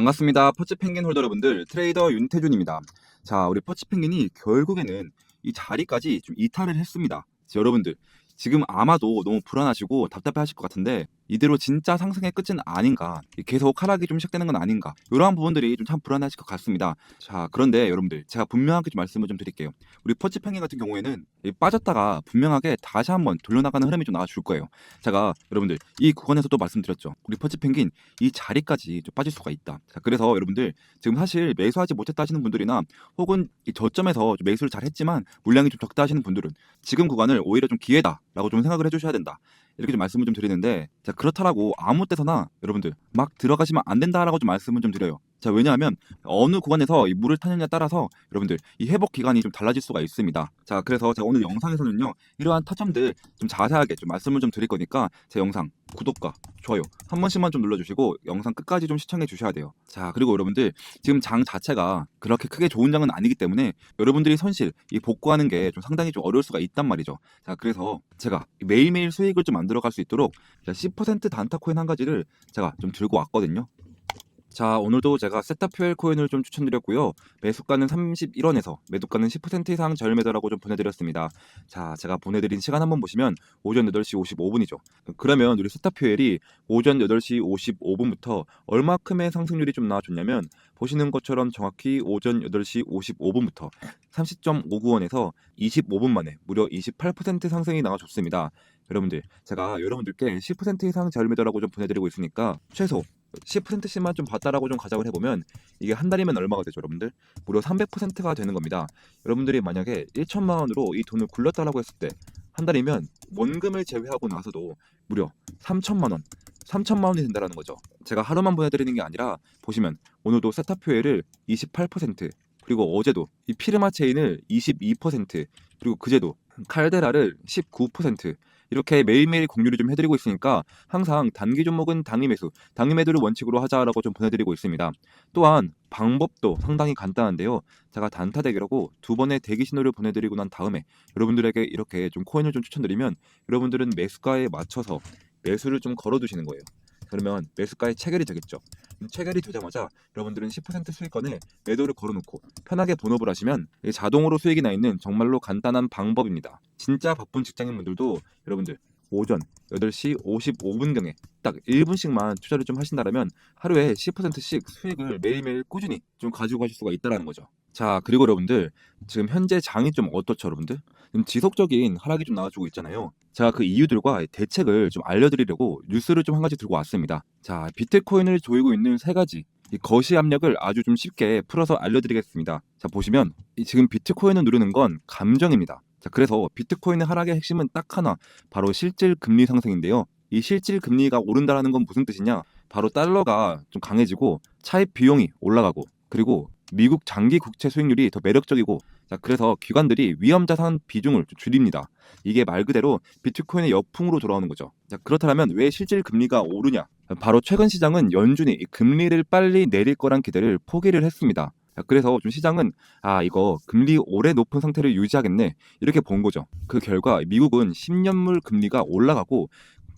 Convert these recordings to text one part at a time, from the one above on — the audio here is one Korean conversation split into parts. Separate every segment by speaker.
Speaker 1: 반갑습니다. 퍼치펭귄 홀더 여러분들, 트레이더 윤태준입니다. 자, 우리 퍼치펭귄이 결국에는 이 자리까지 좀 이탈을 했습니다. 자, 여러분들, 지금 아마도 너무 불안하시고 답답해 하실 것 같은데, 이대로 진짜 상승의 끝은 아닌가, 계속 하락이 좀 시작되는 건 아닌가, 이러한 부분들이 좀 참 불안하실 것 같습니다. 자, 그런데 여러분들, 제가 분명하게 좀 말씀을 좀 드릴게요. 우리 퍼치펭귄 같은 경우에는 이 빠졌다가 분명하게 다시 한번 돌려나가는 흐름이 좀 나와줄 거예요. 제가 여러분들, 이 구간에서도 말씀드렸죠. 우리 퍼치펭귄 이 자리까지 좀 빠질 수가 있다. 자, 그래서 여러분들 지금 사실 매수하지 못했다 하시는 분들이나 혹은 이 저점에서 좀 매수를 잘 했지만 물량이 좀 적다 하시는 분들은 지금 구간을 오히려 좀 기회다라고 좀 생각을 해주셔야 된다. 이렇게 좀 말씀을 좀 드리는데 자 그렇다라고 아무 때서나 여러분들 막 들어가시면 안 된다라고 좀 말씀을 좀 드려요. 자 왜냐하면 어느 구간에서 이 물을 타느냐에 따라서 여러분들 이 회복 기간이 좀 달라질 수가 있습니다. 자 그래서 제가 오늘 영상에서는요 이러한 타점들 좀 자세하게 좀 말씀을 좀 드릴 거니까 제 영상 구독과 좋아요 한 번씩만 좀 눌러주시고 영상 끝까지 좀 시청해 주셔야 돼요. 자 그리고 여러분들 지금 장 자체가 그렇게 크게 좋은 장은 아니기 때문에 여러분들이 손실 이 복구하는 게 좀 상당히 좀 어려울 수가 있단 말이죠. 자 그래서 제가 매일매일 수익을 좀 만들어갈 수 있도록 10% 단타 코인 한 가지를 제가 좀 들고 왔거든요. 자 오늘도 제가 세타퓨엘 코인을 좀 추천드렸고요. 매수가는 31원에서 매도가는 10% 이상 저렴매도라고 좀 보내드렸습니다. 자 제가 보내드린 시간 한번 보시면 오전 8시 55분이죠. 그러면 우리 세타퓨엘이 오전 8시 55분부터 얼마큼의 상승률이 좀 나와줬냐면 보시는 것처럼 정확히 오전 8시 55분부터 30.59원에서 25분 만에 무려 28% 상승이 나와줬습니다. 여러분들 제가 여러분들께 10% 이상 저렴매도라고 좀 보내드리고 있으니까 최소 10%씩만 좀 봤다라고 좀 가정을 해보면 이게 한 달이면 얼마가 되죠 여러분들? 무려 300%가 되는 겁니다. 여러분들이 만약에 1천만 원으로 이 돈을 굴렸다라고 했을 때 한 달이면 원금을 제외하고 나서도 무려 3천만 원 3천만 원이 된다라는 거죠. 제가 하루만 보내드리는 게 아니라 보시면 오늘도 세타표에를 28% 그리고 어제도 이 피르마 체인을 22% 그리고 그제도 칼데라를 19% 이렇게 매일매일 공유를 좀 해드리고 있으니까 항상 단기 종목은 단기 매수, 단기 매도를 원칙으로 하자라고 좀 보내드리고 있습니다. 또한 방법도 상당히 간단한데요. 제가 단타 대기라고 두 번의 대기 신호를 보내드리고 난 다음에 여러분들에게 이렇게 좀 코인을 좀 추천드리면 여러분들은 매수가에 맞춰서 매수를 좀 걸어두시는 거예요. 그러면 매수가에 체결이 되겠죠. 체결이 되자마자 여러분들은 10% 수익권에 매도를 걸어놓고 편하게 본업을 하시면 자동으로 수익이 나 있는 정말로 간단한 방법입니다. 진짜 바쁜 직장인분들도 여러분들 오전 8시 55분경에 딱 1분씩만 투자를 좀 하신다면 하루에 10%씩 수익을 매일매일 꾸준히 좀 가지고 가실 수가 있다는 거죠. 자 그리고 여러분들 지금 현재 장이 좀 어떻죠 여러분들? 지금 지속적인 하락이 좀 나와주고 있잖아요. 제가 그 이유들과 대책을 좀 알려드리려고 뉴스를 좀 한 가지 들고 왔습니다. 자 비트코인을 조이고 있는 세 가지 이 거시 압력을 아주 좀 쉽게 풀어서 알려드리겠습니다. 자 보시면 이 지금 비트코인을 누르는 건 감정입니다. 자 그래서 비트코인의 하락의 핵심은 딱 하나 바로 실질 금리 상승인데요. 이 실질 금리가 오른다라는 건 무슨 뜻이냐? 바로 달러가 좀 강해지고 차입 비용이 올라가고 그리고 미국 장기 국채 수익률이 더 매력적이고 자 그래서 기관들이 위험 자산 비중을 좀 줄입니다. 이게 말 그대로 비트코인의 역풍으로 돌아오는 거죠. 자 그렇다면 왜 실질 금리가 오르냐? 바로 최근 시장은 연준이 이 금리를 빨리 내릴 거란 기대를 포기를 했습니다. 자, 그래서 좀 시장은 아 이거 금리 오래 높은 상태를 유지하겠네 이렇게 본 거죠. 그 결과 미국은 10년물 금리가 올라가고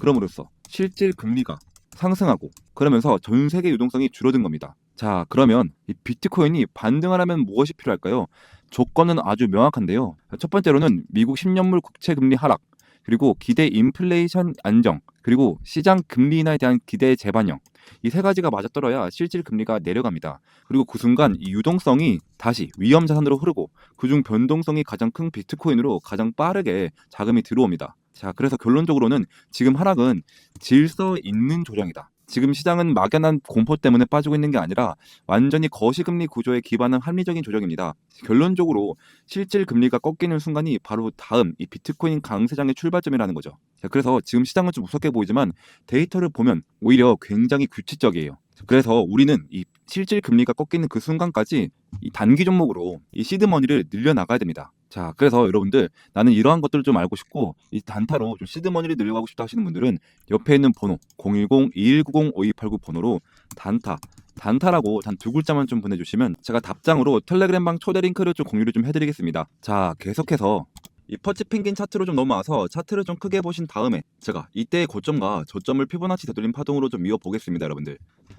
Speaker 1: 그럼으로써 실질 금리가 상승하고 그러면서 전 세계 유동성이 줄어든 겁니다. 자, 그러면 이 비트코인이 반등하려면 무엇이 필요할까요? 조건은 아주 명확한데요. 첫 번째로는 미국 10년물 국채 금리 하락, 그리고 기대 인플레이션 안정, 그리고 시장 금리 인하에 대한 기대 재반영. 이 세 가지가 맞아떨어야 실질 금리가 내려갑니다. 그리고 그 순간 이 유동성이 다시 위험 자산으로 흐르고 그중 변동성이 가장 큰 비트코인으로 가장 빠르게 자금이 들어옵니다. 자, 그래서 결론적으로는 지금 하락은 질서 있는 조정이다. 지금 시장은 막연한 공포 때문에 빠지고 있는 게 아니라 완전히 거시금리 구조에 기반한 합리적인 조정입니다. 결론적으로 실질 금리가 꺾이는 순간이 바로 다음 이 비트코인 강세장의 출발점이라는 거죠. 자, 그래서 지금 시장은 좀 무섭게 보이지만 데이터를 보면 오히려 굉장히 규칙적이에요. 그래서 우리는 이 실질 금리가 꺾이는 그 순간까지 이 단기 종목으로 이 시드 머니를 늘려 나가야 됩니다. 자, 그래서 여러분들 나는 이러한 것들을 좀 알고 싶고 이 단타로 좀 시드 머니를 늘려가고 싶다 하시는 분들은 옆에 있는 번호 010-2190-5289 번호로 단타 단타라고 단 두 글자만 좀 보내주시면 제가 답장으로 텔레그램방 초대 링크를 좀 공유를 좀 해드리겠습니다. 자, 계속해서 이 퍼치 펭귄 차트로 좀 넘어와서 차트를 좀 크게 보신 다음에 제가 이때의 고점과 저점을 피보나치 되돌림 파동으로 좀 이어 보겠습니다, 여러분들.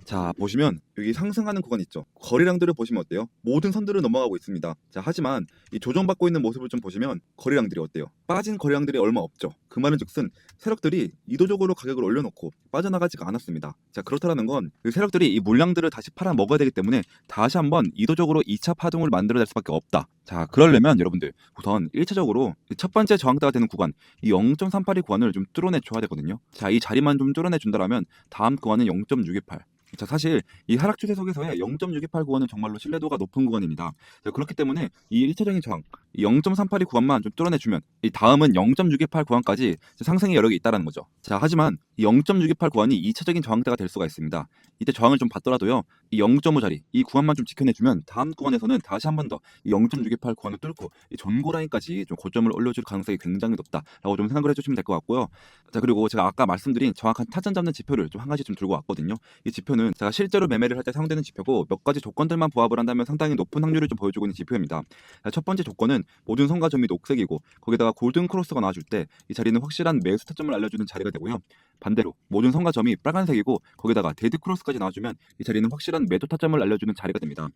Speaker 1: 자 보시면 여기 상승하는 구간 있죠? 거래량들을 보시면 어때요? 모든 선들을 넘어가고 있습니다. 자 하지만 이 조정받고 있는 모습을 좀 보시면 거래량들이 어때요? 빠진 거래량들이 얼마 없죠? 그 말은 즉슨 세력들이 의도적으로 가격을 올려놓고 빠져나가지가 않았습니다. 자 그렇다는 건 그 세력들이 이 물량들을 다시 팔아 먹어야 되기 때문에 다시 한번 의도적으로 2차 파동을 만들어낼 수밖에 없다. 자 그러려면 여러분들 우선 1차적으로 첫 번째 저항대가 되는 구간 이 0.382 구간을 좀 뚫어내 줘야 되거든요. 자 이 자리만 좀 뚫어내 준다라면 다음 구간은 0.628 자, 사실 이 하락 추세 속에서의 0.628 구간은 정말로 신뢰도가 높은 구간입니다. 자, 그렇기 때문에 이 1차적인 저항, 이0.382 구간만 좀 뚫어내주면 이 다음은 0.628 구간까지 상승의 여력이 있다는 거죠. 자, 하지만 이 0.628 구간이 2차적인 저항대가 될 수가 있습니다. 이때 저항을 좀 받더라도요, 이 0.5 자리, 이 구간만 좀 지켜내주면 다음 구간에서는 다시 한 번더이0.628 구간을 뚫고 이 전고 라인까지 좀 고점을 올려줄 가능성이 굉장히 높다라고 좀 생각을 해주시면 될 것 같고요. 자, 그리고 제가 아까 말씀드린 정확한 타점 잡는 지표를 좀 한 가지 좀 들고 왔거든요. 이 지표는 제가 실제로 매매를 할 때 사용되는 지표고 몇 가지 조건들만 부합을 한다면 상당히 높은 확률을 좀 보여주고 있는 지표입니다. 자, 첫 번째 조건은 모든 선과 점이 녹색이고 거기다가 골든 크로스가 나와줄 때 이 자리는 확실한 매수 타점을 알려주는 자리가 되고요. 반대로 모든 선과점이 빨간색이고 거기다가 데드 크로스까지 나와주면 이 자리는 확실한 매도 타점을 알려주는 자리가 됩니다.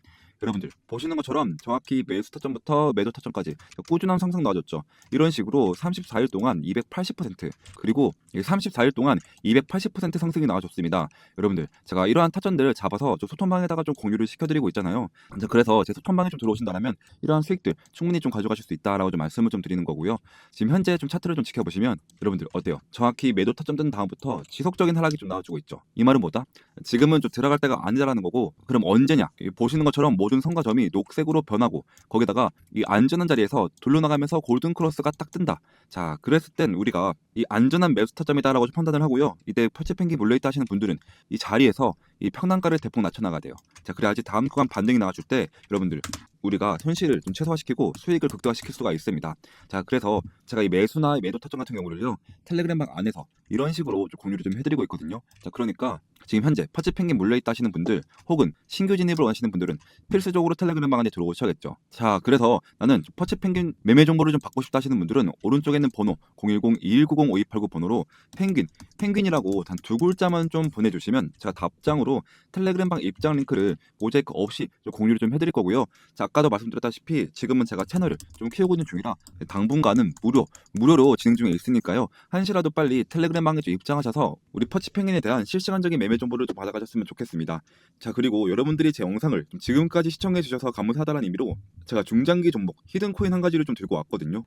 Speaker 1: 여러분들 보시는 것처럼 정확히 매수 타점부터 매도 타점까지 꾸준한 상승 나와줬죠. 이런 식으로 34일 동안 280% 그리고 34일 동안 280% 상승이 나와줬습니다. 여러분들 제가 이러한 타점들을 잡아서 좀 소통방에다가 좀 공유를 시켜드리고 있잖아요. 자, 그래서 제 소통방에 좀 들어오신다면 이러한 수익들 충분히 좀 가져가실 수 있다라고 좀 말씀을 좀 드리는 거고요. 지금 현재 좀 차트를 좀 지켜보시면 여러분들 어때요? 정확히 매도 타점 뜬 다음부터 지속적인 하락이 좀 나와주고 있죠. 이 말은 뭐다? 지금은 좀 들어갈 때가 아니라는 거고 그럼 언제냐? 이 보시는 것처럼 모든 선과 점이 녹색으로 변하고 거기다가 이 안전한 자리에서 돌려나가면서 골든 크로스가 딱 뜬다. 자, 그랬을 땐 우리가 이 안전한 매수 타점이다라고 좀 판단을 하고요. 이때 펄치 펭귄 몰려있다 하시는 분들은 이 자리에서 이 평단가를 대폭 낮춰 나가야 돼요. 자, 그래야지 다음 구간 반등이 나와줄 때 여러분들 우리가 현실을 좀 최소화시키고 수익을 극대화시킬 수가 있습니다. 자, 그래서 제가 이 매수나 매도 타점 같은 경우를요 텔레그램 방 안에서 이런 식으로 좀 공유를 좀 해드리고 있거든요. 자, 그러니까 지금 현재 퍼치 펭귄 몰려있다 하시는 분들 혹은 신규 진입을 원하시는 분들은 필수적으로 텔레그램 방 안에 들어오셔야겠죠. 자, 그래서 나는 퍼치 펭귄 매매 정보를 좀 받고 싶다 하시는 분들은 오른쪽에 있는 번호 010-2190-5289 번호로 펭귄, 펭귄이라고 단 두 글자만 좀 보내주시면 제가 답장으로 텔레그램 방 입장 링크를 모자이크 없이 좀 공유를 좀 해드릴 거고요. 자, 아까도 말씀드렸다시피 지금은 제가 채널을 좀 키우고 있는 중이라 당분간은 무료, 무료로 진행 중에 있으니까요. 한시라도 빨리 텔레그램 방에 좀 입장하셔서 우리 퍼치 펭귄에 대한 실시간적인 매매 정보를 좀 받아가셨으면 좋겠습니다. 자, 그리고 여러분들이 제 영상을 좀 지금까지 시청해 주셔서 감사하다는 의미로 제가 중장기 종목 히든 코인 한 가지를 좀 들고 왔거든요.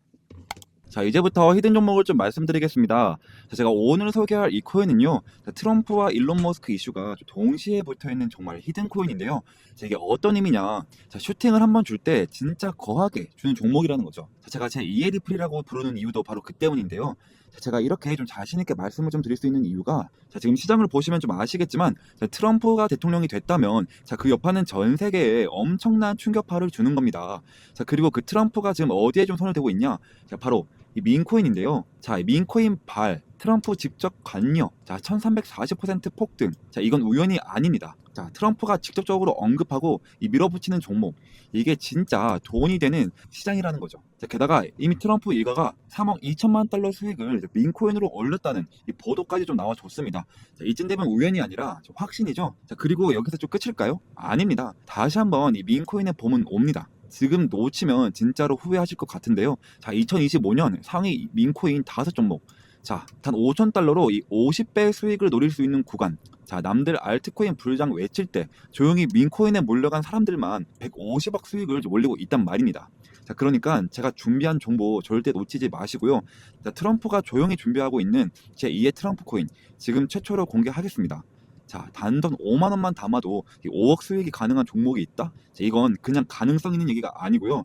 Speaker 1: 자 이제부터 히든 종목을 좀 말씀드리겠습니다. 자, 제가 오늘 소개할 이 코인은요 자, 트럼프와 일론 머스크 이슈가 좀 동시에 붙어 있는 정말 히든 코인인데요. 자, 이게 어떤 의미냐? 자, 슈팅을 한번 줄 때 진짜 거하게 주는 종목이라는 거죠. 자, 제가 제 이에리플이라고 부르는 이유도 바로 그 때문인데요. 자, 제가 이렇게 좀 자신 있게 말씀을 좀 드릴 수 있는 이유가 자, 지금 시장을 보시면 좀 아시겠지만 자, 트럼프가 대통령이 됐다면 자, 그 여파는 전 세계에 엄청난 충격파를 주는 겁니다. 자, 그리고 그 트럼프가 지금 어디에 좀 손을 대고 있냐? 자, 바로 이 민코인인데요. 자, 이 민코인 발 트럼프 직접 관여. 자, 1340% 폭등. 자, 이건 우연이 아닙니다. 자, 트럼프가 직접적으로 언급하고 이 밀어붙이는 종목. 이게 진짜 돈이 되는 시장이라는 거죠. 자, 게다가 이미 트럼프 일가가 3억 2천만 달러 수익을 민코인으로 올렸다는 이 보도까지 좀 나와줬습니다. 자, 이쯤 되면 우연이 아니라 좀 확신이죠. 자, 그리고 여기서 좀 끝일까요? 아닙니다. 다시 한번 이 민코인의 봄은 옵니다. 지금 놓치면 진짜로 후회하실 것 같은데요. 자, 2025년 상위 민코인 다섯 종목. 자, 단 5천 달러로 이 50배 수익을 노릴 수 있는 구간. 자, 남들 알트코인 불장 외칠 때 조용히 민코인에 몰려간 사람들만 150억 수익을 올리고 있단 말입니다. 자, 그러니까 제가 준비한 정보 절대 놓치지 마시고요. 자, 트럼프가 조용히 준비하고 있는 제 2의 트럼프 코인 지금 최초로 공개하겠습니다. 자, 단돈 5만 원만 담아도 이 5억 수익이 가능한 종목이 있다? 자, 이건 그냥 가능성 있는 얘기가 아니고요.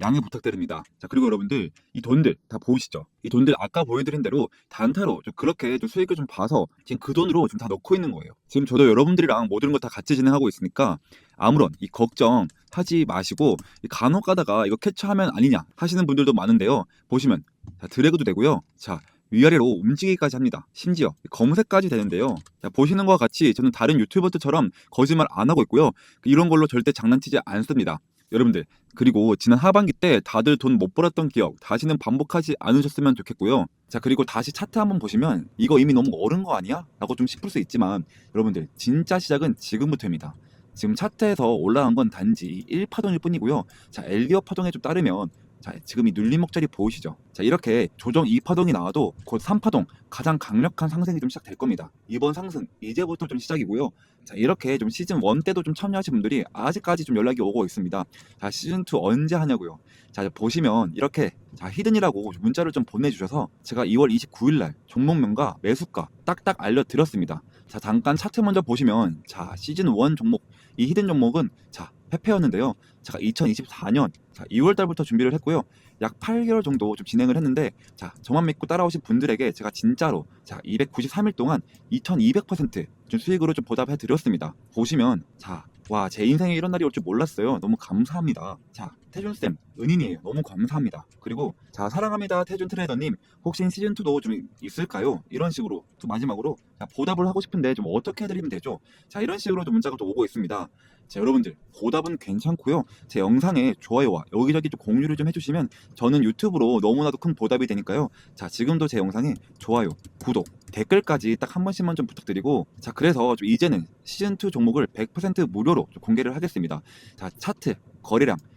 Speaker 1: 양해 부탁드립니다. 자, 그리고 여러분들 이 돈들 다 보이시죠? 이 돈들 아까 보여드린 대로 단타로 좀 그렇게 좀 수익을 좀 봐서 지금 그 돈으로 좀다 넣고 있는 거예요. 지금 저도 여러분들이랑 모든 걸 다 같이 진행하고 있으니까 아무런 이 걱정 하지 마시고 이 간혹 가다가 이거 캐치하면 아니냐 하시는 분들도 많은데요. 보시면 자, 드래그도 되고요. 자, 위아래로 움직이기까지 합니다. 심지어 검색까지 되는데요. 자, 보시는 것과 같이 저는 다른 유튜버들처럼 거짓말 안 하고 있고요. 이런 걸로 절대 장난치지 않습니다. 여러분들 그리고 지난 하반기 때 다들 돈 못 벌었던 기억 다시는 반복하지 않으셨으면 좋겠고요. 자 그리고 다시 차트 한번 보시면 이거 이미 너무 어른 거 아니야? 라고 좀 싶을 수 있지만 여러분들 진짜 시작은 지금부터입니다. 지금 차트에서 올라간 건 단지 1파동일 뿐이고요. 자 엘리어 파동에 좀 따르면 자 지금 이 눌림목자리 보이시죠? 자 이렇게 조정 2파동이 나와도 곧 3파동 가장 강력한 상승이 좀 시작될 겁니다. 이번 상승 이제부터 좀 시작이고요. 자 이렇게 좀 시즌 1 때도 좀 참여하신 분들이 아직까지 좀 연락이 오고 있습니다. 자 시즌 2 언제 하냐고요. 자 보시면 이렇게 자 히든이라고 문자를 좀 보내주셔서 제가 2월 29일 날 종목명과 매수가 딱딱 알려드렸습니다. 자 잠깐 차트 먼저 보시면 자 시즌 1 종목 이 히든 종목은 자 페페였는데요. 제가 2024년 자 2월 달부터 준비를 했고요. 약 8개월 정도 좀 진행을 했는데 자 저만 믿고 따라오신 분들에게 제가 진짜로 자 293일 동안 2200% 좀 수익으로 좀 보답해 드렸습니다. 보시면 자 와, 제 인생에 이런 날이 올 줄 몰랐어요. 너무 감사합니다. 자, 태준쌤, 은인이에요. 너무 감사합니다. 그리고, 자, 사랑합니다. 태준 트레이더님. 혹시 시즌2도 좀 있을까요? 이런 식으로, 또 마지막으로, 자, 보답을 하고 싶은데 좀 어떻게 해드리면 되죠? 자, 이런 식으로 좀 문자가 또 오고 있습니다. 자, 여러분들, 보답은 괜찮고요. 제 영상에 좋아요와 여기저기 좀 공유를 좀 해주시면 저는 유튜브로 너무나도 큰 보답이 되니까요. 자, 지금도 제 영상에 좋아요, 구독, 댓글까지 딱 한 번씩만 좀 부탁드리고 자 그래서 좀 이제는 시즌2 종목을 100% 무료로 좀 공개를 하겠습니다 자 차트 거래량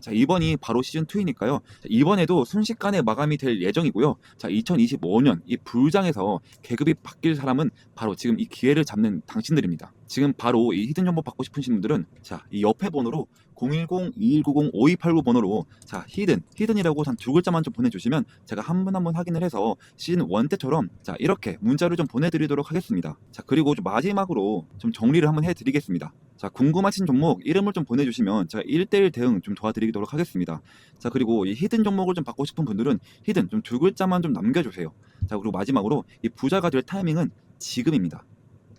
Speaker 1: 자, 이번이 바로 시즌 2이니까요. 이번에도 순식간에 마감이 될 예정이고요. 자, 2025년 이 불장에서 계급이 바뀔 사람은 바로 지금 이 기회를 잡는 당신들입니다. 지금 바로 이 히든 정보 받고 싶으신 분들은 자, 이 옆에 번호로 010-2190-5289 번호로 자, 히든, 히든이라고 한두 글자만 좀 보내주시면 제가 한 분 한 분 확인을 해서 시즌 1 때처럼 자, 이렇게 문자를 좀 보내드리도록 하겠습니다. 자, 그리고 좀 마지막으로 좀 정리를 한번 해드리겠습니다. 자, 궁금하신 종목 이름을 좀 보내주시면 제가 1대1 대응 좀 도와드리도록 하겠습니다. 자, 그리고 이 히든 종목을 좀 받고 싶은 분들은 히든 좀 두 글자만 좀 남겨주세요. 자, 그리고 마지막으로 이 부자가 될 타이밍은 지금입니다.